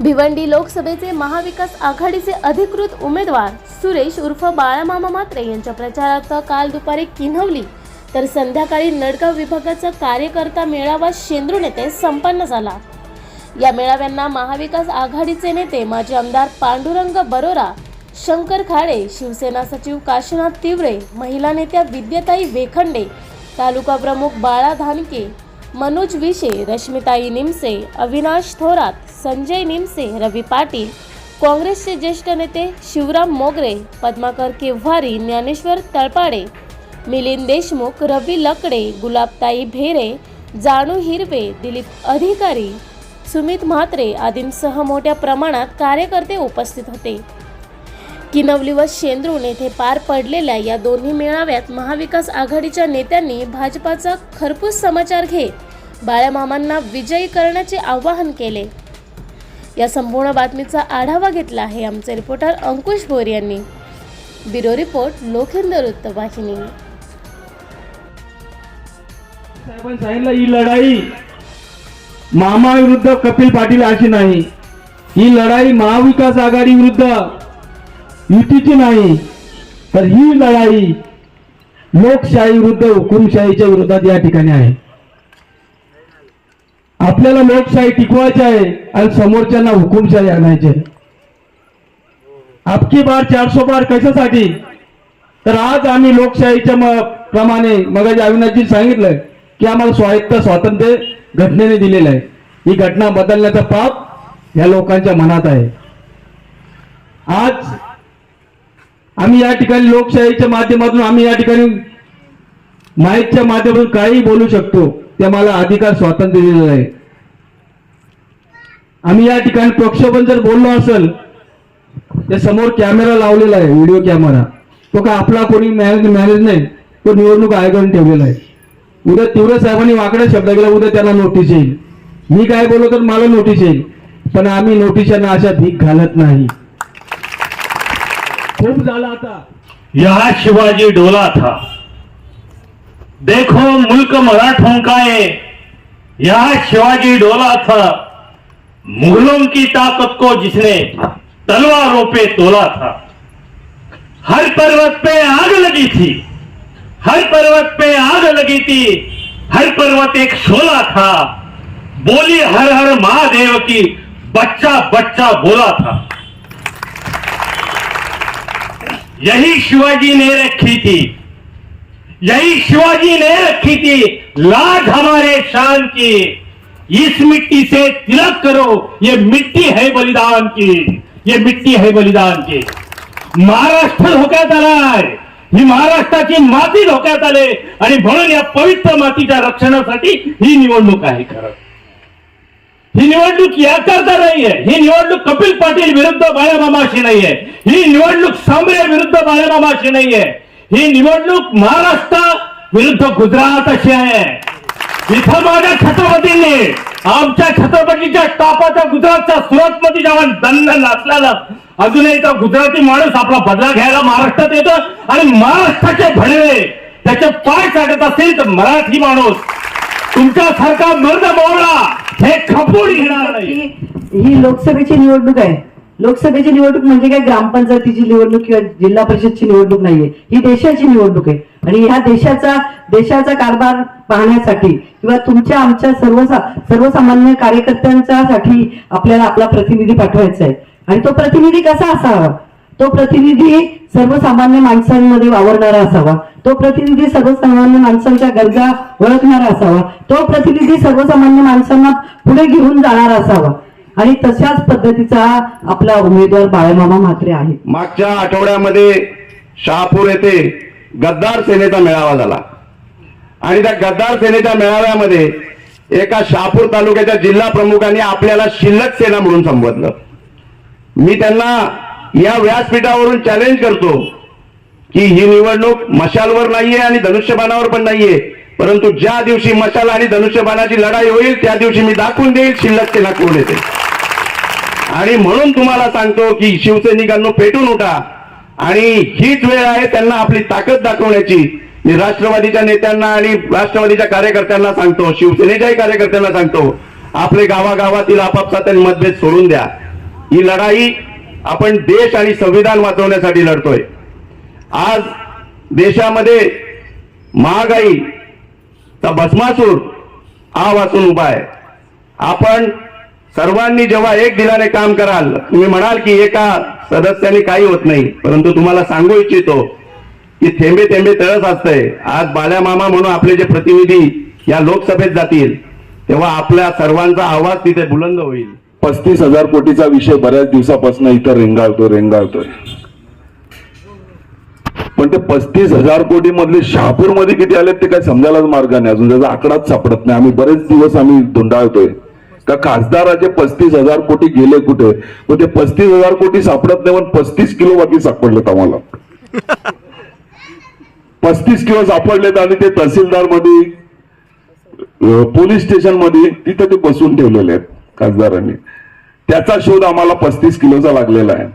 भिवंडी लोकसभेचे महाविकास आघाडीचे अधिकृत उमेदवार सुरेश उर्फ बाळामामा मात्रे यांच्या प्रचारार्थ काल दुपारी किन्हवली. तर संध्याकाळी नडगाव विभागाचा कार्यकर्ता मेळावा शेंद्रू येथे संपन्न झाला. या मेळाव्यांना महाविकास आघाडीचे नेते माजी आमदार पांडुरंग बरोरा शंकर खाडे शिवसेना सचिव काशीनाथ तिवरे महिला नेत्या विद्याताई वेखंडे तालुका प्रमुख बाळा धानके मनोज विशे रश्मिताई निमसे अविनाश थोरात संजय निमसे रवी पाटील काँग्रेसचे ज्येष्ठ नेते शिवराम मोगरे पद्माकर केव्हारी ज्ञानेश्वर तळपाडे मिलिंद देशमुख रवी लकडे गुलाबताई भेरे जाणू हिरवे दिलीप अधिकारी सुमित म्हात्रे आदींसह मोठ्या प्रमाणात कार्यकर्ते उपस्थित होते. किनवली व शेंद्रून येथे पार पडलेल्या या दोन्ही मेळाव्यात महाविकास आघाडीच्या नेत्यांनी भाजपाचा खरपूस समाचार घेत बाळामामांना विजयी करण्याचे आवाहन केले. या संपूर्ण बातमीचा आढावा घेतला आहे आमचे रिपोर्टर अंकुश भोर यांनी. ब्युरो रिपोर्ट लोखिंदर वृत्तवाहिनी. साहेबांनी सांगितलं ही लढाई मामा विरुद्ध कपिल पाटील अशी नाही. ही लढाई महाविकास आघाडी विरुद्ध युतीची नाही. तर ही लढाई लोकशाही विरुद्ध हुकुमशाहीच्या विरोधात या ठिकाणी आहे. आपल्याला लोकशाही टिकवायची आहे आणि समोरच्यांना हुकुमशाही आणायची आहे. आपकी बार चारशे बार कशासाठी? तर आज आम्ही लोकशाहीच्या म- प्रमाणे मग अविनाशजी सांगितलंय की आम्हाला स्वायत्त स्वातंत्र्य घटनेने दिलेलं आहे. ही घटना बदलण्याचा पाप या लोकांच्या मनात आहे. आज आम्ही या ठिकाणी लोकशाहीच्या माध्यमातून आम्ही या ठिकाणी माहीतच्या माध्यमातून काही बोलू शकतो. ते मला अधिकार स्वातंत्र्य दिलेलं आहे. आम्ही या ठिकाणी प्रक्षोभन जर बोललो असेल त्या समोर कॅमेरा लावलेला आहे व्हिडिओ कॅमेरा. तो का आपला कोणी मॅनेज मॅनेज नाही तो निवडणूक आयोगाने ठेवलेला आहे. उद्या तीव्र साहेबांनी वाकड्या शब्द केला उद्या त्याला नोटीस येईल. मी काय बोललो तर मला नोटीस येईल. पण आम्ही नोटीसांना अशा भीक घालत नाही. खूप झाला आता. या शिवाजी डोला था. देखो मुल्क मराठों का है यहाँ शिवाजी डोला था। मुगलों की ताकत को जिसने तलवारों पे तोला था। हर पर्वत पे आग लगी थी। हर पर्वत पे आग लगी थी। हर पर्वत एक शोला था। बोली हर हर महादेव की बच्चा बच्चा बोला था। यही शिवाजी ने रखी थी। यही शिवाजी ने रखी थी। लाज हमारे शान की। इस मिट्टी से तिलक करो ये मिट्टी है बलिदान की। ये मिट्टी है बलिदान की। महाराष्ट्र धोक्यात आलाय ही महाराष्ट्राची माती धोक्यात आले आणि म्हणून या पवित्र मातीच्या रक्षणासाठी ही निवडणूक आहे खरं. ही निवडणूक याकरता नाहीये ही निवडणूक कपिल पाटील विरुद्ध बाळामामाशी नाहीये ही निवडणूक सांबरे विरुद्ध बाळामामाशी नाहीये ही निवडणूक महाराष्ट्र विरुद्ध गुजरात अशी आहे. इथं माझ्या छत्रपतींनी आमच्या छत्रपतीच्या टापाच्या गुजरातच्या सुरतमध्ये जेव्हा दंड नाचल्यानं अजूनही तो गुजराती माणूस आपला बदला घ्यायला महाराष्ट्रात येतो आणि महाराष्ट्राचे भडवे त्याचे पाय काढत असेल तर मराठी माणूस. तुमच्यासारखा मर्द मोहळा हे खपून घेणार नाही. ही ही लोकसभेची निवडणूक आहे. लोकसभेची निवडणूक म्हणजे काय? ग्रामपंचायतीची निवडणूक किंवा जिल्हा परिषदची निवडणूक नाहीये. ही देशाची निवडणूक आहे. आणि ह्या देशाचा देशाचा कारभार पाहण्यासाठी किंवा तुमच्या आमच्या सर्व सर्वसामान्य कार्यकर्त्यांच्यासाठी आपल्याला आपला प्रतिनिधी पाठवायचा आहे. आणि तो प्रतिनिधी कसा असावा? तो प्रतिनिधी सर्वसामान्य माणसांमध्ये वावरणारा असावा. तो प्रतिनिधी सर्वसामान्य माणसांच्या गरजा ओळखणारा असावा. तो प्रतिनिधी सर्वसामान्य माणसांना पुढे घेऊन जाणारा असावा. आणि तशाच पद्धतीचा आपला उमेदवार बाळमामा म्हात्रे आहे. मागच्या आठवड्यामध्ये शहापूर येथे गद्दार सेनेचा मेळावा झाला. आणि त्या गद्दार सेनेच्या मेळाव्यामध्ये एका शहापूर तालुक्याच्या जिल्हा प्रमुखांनी आपल्याला शिल्लक सेना म्हणून संबोधलं. मी त्यांना या व्यासपीठावरून चॅलेंज करतो की ही निवडणूक मशालवर नाहीये आणि धनुष्यबाणावर पण नाहीये. परंतु ज्या दिवशी मशाल आणि धनुष्यबाणाची लढाई होईल त्या दिवशी मी दाखवून देईल शिल्लक सेना कोण येते? आणि म्हणून तुम्हाला सांगतो की शिवसैनिकांनो पेटून उठा. आणि हीच वेळ आहे त्यांना आपली ताकद दाखवण्याची. मी राष्ट्रवादीच्या नेत्यांना आणि राष्ट्रवादीच्या कार्यकर्त्यांना सांगतो शिवसेनेच्याही कार्यकर्त्यांना सांगतो आपले गावागावातील आपापसातील मतभेद सोडून द्या. ही लढाई आपण देश आणि संविधान वाचवण्यासाठी लढतोय. आज देशामध्ये महागाईचा भस्मासूर हा वाचून उभा आहे. आपण सर्वांनी जेव्हा एक दिलाने काम कराल तुम्ही म्हणाल की एका सदस्याने काही होत नाही. परंतु तुम्हाला सांगू इच्छितो की थेंबे थेंबे तळस असतंय. आज बाल्या मामा म्हणून आपले जे प्रतिनिधी या लोकसभेत जातील तेव्हा आपल्या सर्वांचा आवाज तिथे बुलंद होईल. पस्तीस हजार कोटीचा विषय बऱ्याच दिवसापासून इथं रेंगाळतो रेंगाळतोय. पण ते पस्तीस हजार कोटी मधले शहापूरमध्ये किती आले ते काय समजायलाच मार्ग नाही. अजून त्याचा आकडाच सापडत नाही. आम्ही बरेच दिवस आम्ही धुंडाळतोय. का खासदाराचे पस्तीस हजार कोटी गेले कुठे? मग ते पस्तीस हजार कोटी सापडत नाही पण पस्तीस किलो बाकी सापडलेत आम्हाला. पस्तीस किलो सापडलेत आणि ते तहसीलदारमध्ये पोलीस स्टेशनमध्ये तिथे ते बसून ठेवलेले आहेत खासदारांनी. त्याचा शोध आम्हाला पस्तीस किलोचा लागलेला आहे.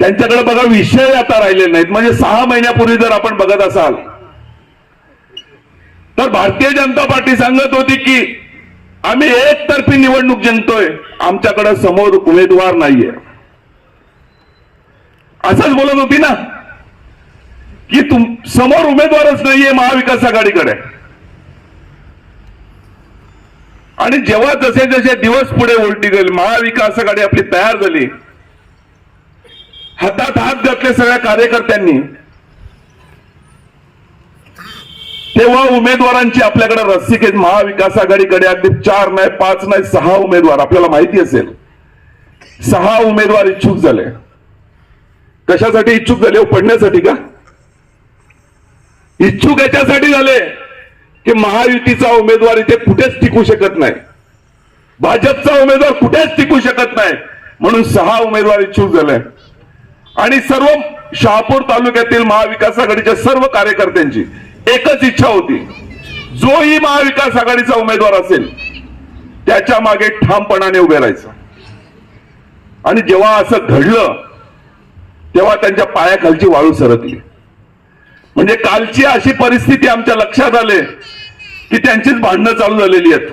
त्यांच्याकडे बघा विषय आता राहिले नाहीत. म्हणजे सहा महिन्यापूर्वी जर आपण बघत असाल तर भारतीय जनता पार्टी सांगत होती की आम्ही एकतर्फी निवडणूक जिंकतोय. आमच्याकडे समोर उमेदवार नाहीये. असंच बोलत होती ना की तुम समोर उमेदवारच नाहीये महाविकास आघाडीकडे. आणि जेव्हा जसे जसे दिवस पुढे उलटी गेले महाविकास आघाडी आपली तयार झाली. हातात हात घातले सगळ्या कार्यकर्त्यांनी. तेव्हा उमेदवारांची आपल्याकडे रस्सिकेत महाविकास आघाडीकडे अगदी चार नाही पाच नाही सहा उमेदवार आपल्याला माहिती असेल. सहा उमेदवार इच्छुक झाले. कशासाठी इच्छुक झाले? हो पडण्यासाठी का? इच्छुक याच्यासाठी झाले की महायुतीचा उमेदवार इथे कुठेच टिकू शकत नाही. भाजपचा उमेदवार कुठेच टिकू शकत नाही. म्हणून सहा उमेदवार इच्छुक झाले. आणि सर्व शहापूर तालुक्यातील महाविकास आघाडीच्या सर्व कार्यकर्त्यांची एकच इच्छा होती. जोही महाविकास आघाडीचा उमेदवार असेल त्याच्यामागे ठामपणाने उभे राहायचं. आणि जेव्हा असं घडलं तेव्हा त्यांच्या पायाखालची वाळू सरकली. म्हणजे कालची अशी परिस्थिती आमच्या लक्षात आले की त्यांचीच भांडणं चालू झालेली आहेत.